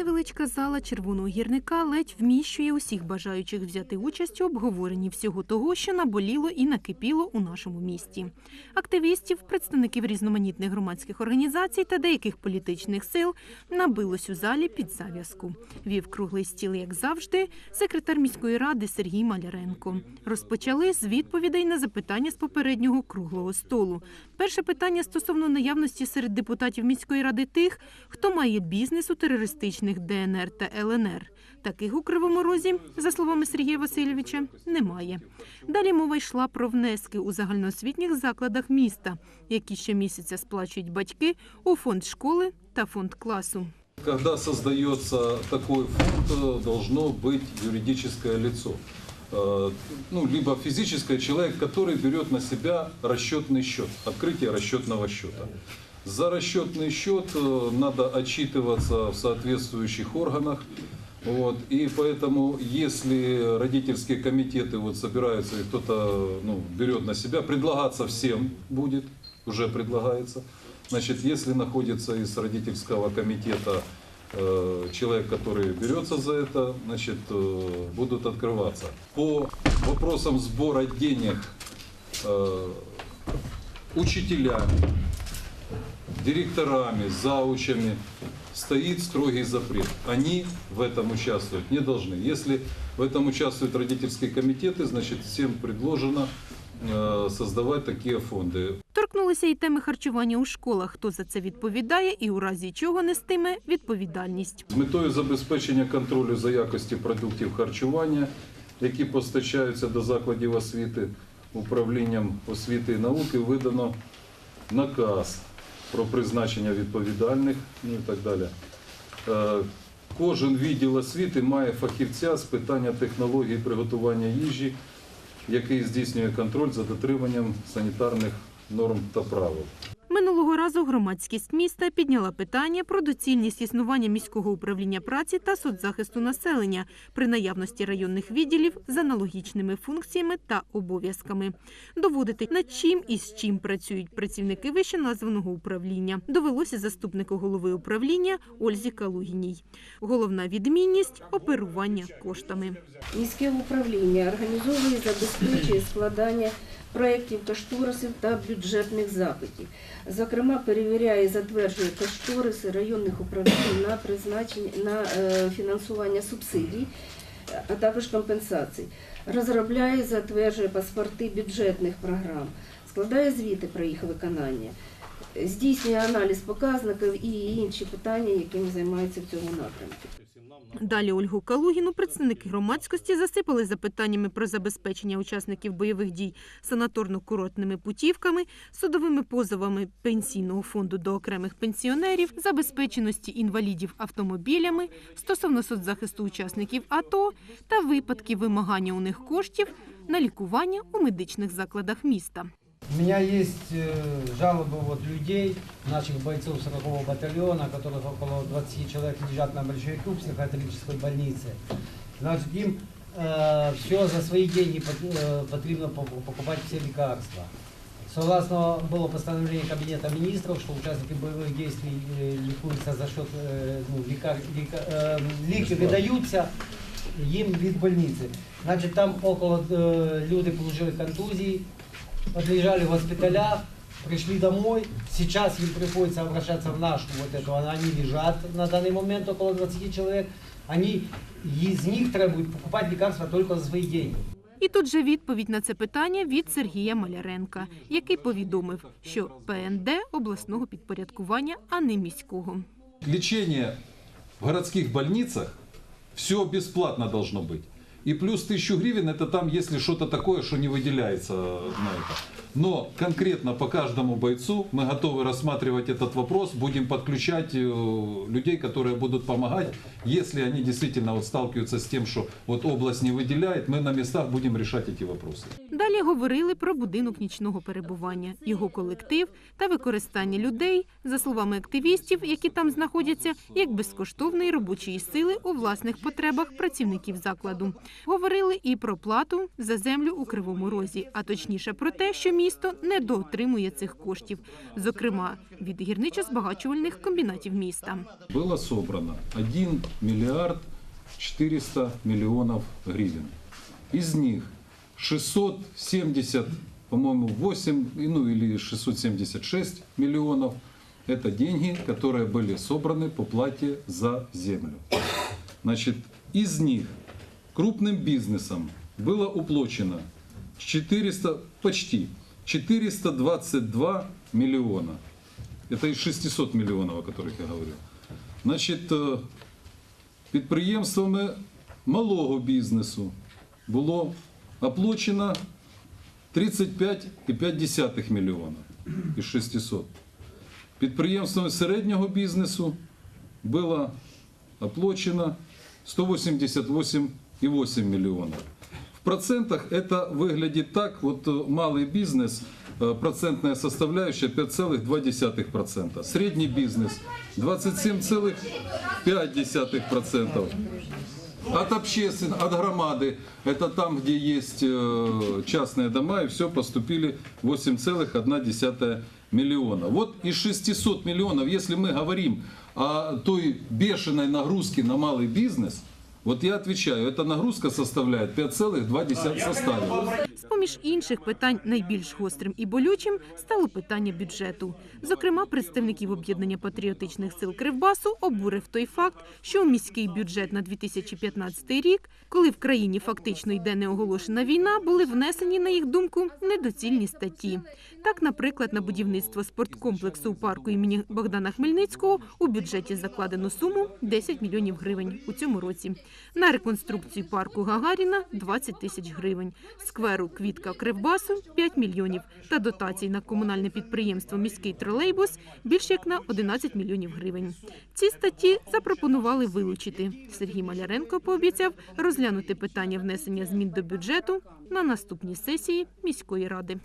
Невеличка зала червоного гірника ледь вміщує усіх бажаючих взяти участь у обговоренні всього того, що наболіло і накипіло у нашому місті. Активістів, представників різноманітних громадських організацій та деяких політичних сил набилось у залі під зав'язку. Вів круглий стіл, як завжди, секретар міської ради Сергій Маляренко. Розпочали з відповідей на запитання з попереднього круглого столу. Перше питання стосовно наявності серед депутатів міської ради тих, хто має бізнес у терористичних ДНР та ЛНР. Таких у Кривому Розі, за словами Сергія Васильовича, немає. Далі мова йшла про внески у загальноосвітніх закладах міста, які щомісяця сплачують батьки у фонд школи та фонд класу. Когда создается такой фонд, э, должно быть юридическое лицо. Э, Ну, либо физическое человек, который берет на себя расчетный счет, открытие расчетного счета. За расчетный счет э, надо отчитываться в соответствующих органах. Вот, и поэтому, если родительские комитеты вот собираются и кто-то ну, берет на себя, предлагаться всем будет, уже предлагается. Значит, если находится из родительского комитета э, человек, который берется за это, значит, э, будут открываться. По вопросам сбора денег э, учителями, директорами, заучами стоит строгий запрет. Они в этом участвовать не должны. Если в этом участвуют родительские комитеты, значит, всем предложено э, создавать такие фонды. Торкнулися і теми харчування у школах. Хто за це відповідає і у разі чого нестиме відповідальність. З метою забезпечення контролю за якості продуктів харчування, які постачаються до закладів освіти, управлінням освіти і науки видано наказ про призначення відповідальних ну і так далі. Е, Кожен відділ освіти має фахівця з питання технології приготування їжі, який здійснює контроль за дотриманням санітарних норм та правил. Минулого разу громадськість міста підняла питання про доцільність існування міського управління праці та соцзахисту населення при наявності районних відділів з аналогічними функціями та обов'язками. Доводити над чим і з чим працюють працівники вищеназваного управління довелося заступнику голови управління Ользі Калугіній. Головна відмінність оперування коштами. Міське управління організовує забезпечує складання проєктів кошторисів та бюджетних запитів. Зокрема, перевіряє і затверджує кошториси районних управлінь на призначення на е, фінансування субсидій, а також компенсацій. Розробляє і затверджує паспорти бюджетних програм, складає звіти про їх виконання, здійснює аналіз показників і інші питання, якими займаються в цьому напрямку. Далі Ольгу Калугіну представники громадськості засипали запитаннями про забезпечення учасників бойових дій санаторно-курортними путівками, судовими позовами пенсійного фонду до окремих пенсіонерів, забезпеченості інвалідів автомобілями стосовно соцзахисту учасників АТО та випадків вимагання у них коштів на лікування у медичних закладах міста. У меня есть э, жалобы вот людей, наших бойцов 40-го батальона, которых около 20 человек лежат на большевику в психиатрической больнице. Значит, им все за свои деньги пот- э, потребно по- покупать все лекарства. Согласно было постановление Кабинета министров, что участники боевых действий э, лікуються за счет э, ну, лекар, лика- э, ліки видаються їм від больниці. Значить, там около э, люди получили контузії, отлежали в госпиталях, пришли домой. Сейчас им приходится обращаться в нашу вот эту, они лежат на данный момент около 20 человек. Они из них требуют покупать лекарства только за свои деньги. І тут же відповідь на це питання від Сергія Маляренка, який повідомив, що ПНД обласного підпорядкування, а не міського. Лечение в городских больницах все бесплатно должно быть. И плюс тысячу гривен это там, если что-то такое, что не выделяется на это. Но конкретно по каждому бойцу мы готовы рассматривать этот вопрос, будем подключать э, людей, которые будут помогать, если они действительно вот сталкиваются с тем, что вот область не выделяет, мы на местах будем решать эти вопросы. Далі говорили про будинок нічного перебування, його колектив та використання людей, за словами активістів, які там знаходяться, як безкоштовної робочої сили у власних потребах працівників закладу. Говорили і про плату за землю у Кривому Розі, а точніше про те, що місто недоотримує цих коштів, зокрема від гірничо-збагачувальних комбінатів міста. Было собрано 1 миллиард 400 миллионов гривен. Из них 670, по-моему, 8, ну или 676 миллионов – это деньги, которые были собраны по плате за землю. Значит, из них крупным бизнесом было уплочено 400, почти 422 миллиона. Это из 600 миллионов, о которых я говорил. Значить, е, підприємствами малого бізнесу було оплачено 35,5 мільйона із 600. Підприємствами середнього бізнесу було оплачено 188,8 миллионов. В процентах это выглядит так, вот э, малый бизнес, э, процентная составляющая 5,2%. Средний бизнес 27,5%. От обществен, от громады, это там, где есть э, частные дома, и все поступили 8,1 миллиона. Вот из 600 миллионов, если мы говорим о той бешеной нагрузке на малый бизнес, вот я отвечаю, эта нагрузка составляет 5,2 составила. З-поміж інших питань найбільш гострим і болючим стало питання бюджету. Зокрема, представників об'єднання патріотичних сил Кривбасу обурив той факт, що у міський бюджет на 2015 рік, коли в країні фактично йде неоголошена війна, були внесені, на їх думку, недоцільні статті. Так, наприклад, на будівництво спорткомплексу у парку імені Богдана Хмельницького у бюджеті закладено суму 10 мільйонів гривень у цьому році. На реконструкцію парку Гагаріна 20 тисяч гривень, скверу Квітка Кривбасу 5 мільйонів та дотацій на комунальне підприємство Міський тролейбус більше як на 11 мільйонів гривень. Ці статті запропонували вилучити. Сергій Маляренко пообіцяв розглянути питання внесення змін до бюджету на наступній сесії міської ради.